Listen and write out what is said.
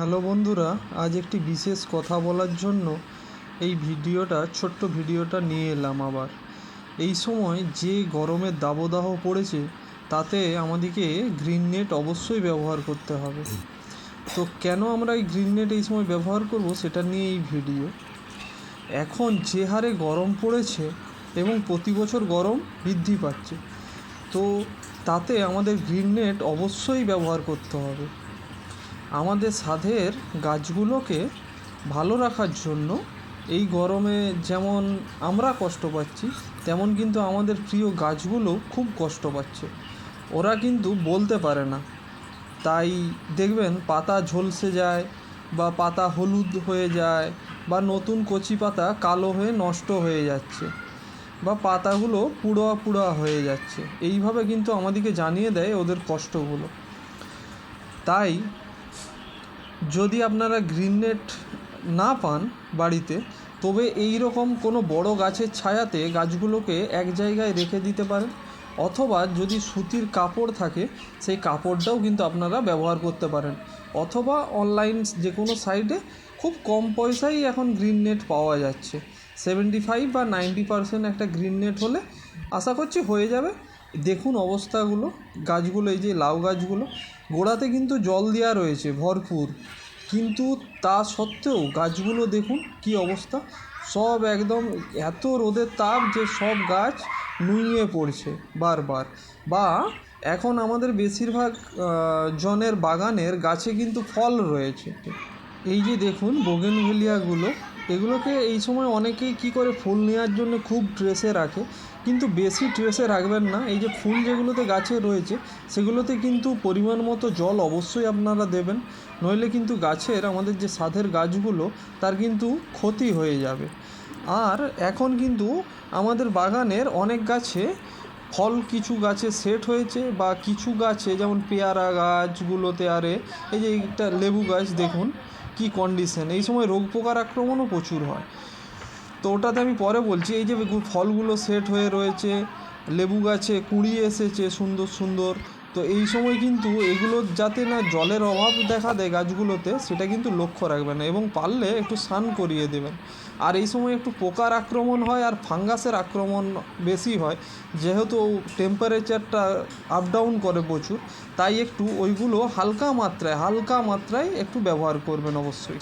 Hello বন্ধুরা, আজ একটি বিশেষ কথা বলার জন্য এই ভিডিওটা, ছোট্ট ভিডিওটা নিয়ে এলাম আবার। এই সময় যে গরমের দাবদাহ পড়েছে, তাতে আমাদেরকে গ্রিন নেট অবশ্যই ব্যবহার করতে হবে। তো কেন আমরা এই গ্রিন নেট এই সময় ব্যবহার করব, সেটা নিয়ে এই ভিডিও। এখন যে হারে গরম পড়েছে এবং প্রতি বছর গরম বৃদ্ধি পাচ্ছে, তো তাতে আমাদের গ্রিন নেট অবশ্যই ব্যবহার করতে হবে। আমাদের ছাদের গাছগুলোকে ভালো রাখার জন্য এই গরমে যেমন আমরা কষ্ট পাচ্ছি, তেমন কিন্তু আমাদের প্রিয় গাছগুলো খুব কষ্ট পাচ্ছে। ওরা কিন্তু বলতে পারে না। তাই দেখবেন পাতা ঝলসে যায় বা পাতা হলুদ হয়ে যায় বা নতুন কচি পাতা কালো হয়ে নষ্ট হয়ে যাচ্ছে বা পাতাগুলো পুড়োয়া পুড়োয়া হয়ে যাচ্ছে। এইভাবে কিন্তু আমাদেরকে জানিয়ে দেয় ওদের কষ্টগুলো। তাই যদি আপনারা গ্রিন নেট না পান বাড়িতে, তবে এই রকম কোনো বড় গাছের ছায়াতে গাছগুলোকে এক জায়গায় রেখে দিতে পারেন। অথবা যদি সুতির কাপড় থাকে, সেই কাপড়টাও কিন্তু আপনারা ব্যবহার করতে পারেন। অথবা অনলাইন যে কোনো সাইটে খুব কম পয়সায় এখন গ্রিন নেট পাওয়া যাচ্ছে। সেভেন্টি ফাইভ বা নাইনটি পারসেন্ট একটা গ্রিন নেট হলে আশা করছি হয়ে যাবে। দেখুন অবস্থাগুলো, গাছগুলো, এই যে লাউ গাছগুলো গোড়াতে কিন্তু জল দেওয়া রয়েছে, ভরপুর। কিন্তু তা সত্ত্বেও গাছগুলো দেখুন কি অবস্থা। সব একদম এত রোদের তাপ যে সব গাছ নুইয়ে পড়ছে বারবার। বা এখন আমাদের বেশিরভাগ জনের বাগানের গাছে কিন্তু ফল রয়েছে। এই যে দেখুন বোগেনভেলিয়াগুলো এগুলোকে এই সময় অনেকেই কি করে ফুল নেওয়ার জন্য খুব ট্রেসে রাখে, কিন্তু বেশি ট্রেসে রাখবেন না। এই যে ফুল যেগুলোতে গাছে রয়েছে, সেগুলোতে কিন্তু পরিমাণ মতো জল অবশ্যই আপনারা দেবেন। নইলে কিন্তু গাছের আমাদের যে সাধের গাছগুলো, তার কিন্তু ক্ষতি হয়ে যাবে। আর এখন কিন্তু আমাদের বাগানের অনেক গাছে ফল কিছু গাছে সেট হয়েছে বা কিছু গাছে, যেমন পেয়ারা গাছগুলোতে আরে, এই যে একটা লেবু গাছ দেখুন। কি কন্ডিশন এই সময় রোগ পোকার আক্রমণও প্রচুর হয়। তো ওটাতে আমি পরে বলছি, এই যে ফলগুলো সেট হয়ে রয়েছে, লেবু গাছে কুঁড়ি এসেছে সুন্দর সুন্দর তো এই সময় কিন্তু এগুলো যাতে না জলের অভাব দেখা দেয় গাছগুলোতে, সেটা কিন্তু লক্ষ্য রাখবেন এবং পারলে একটু স্নান করিয়ে দেবেন। আর এই সময় একটু পোকার আক্রমণ হয় আর ফাঙ্গাসের আক্রমণ বেশি হয়, যেহেতু টেম্পারেচারটা আপ ডাউন করে প্রচুর, তাই একটু ওইগুলো হালকা মাত্রায় হালকা মাত্রায় একটু ব্যবহার করবেন অবশ্যই।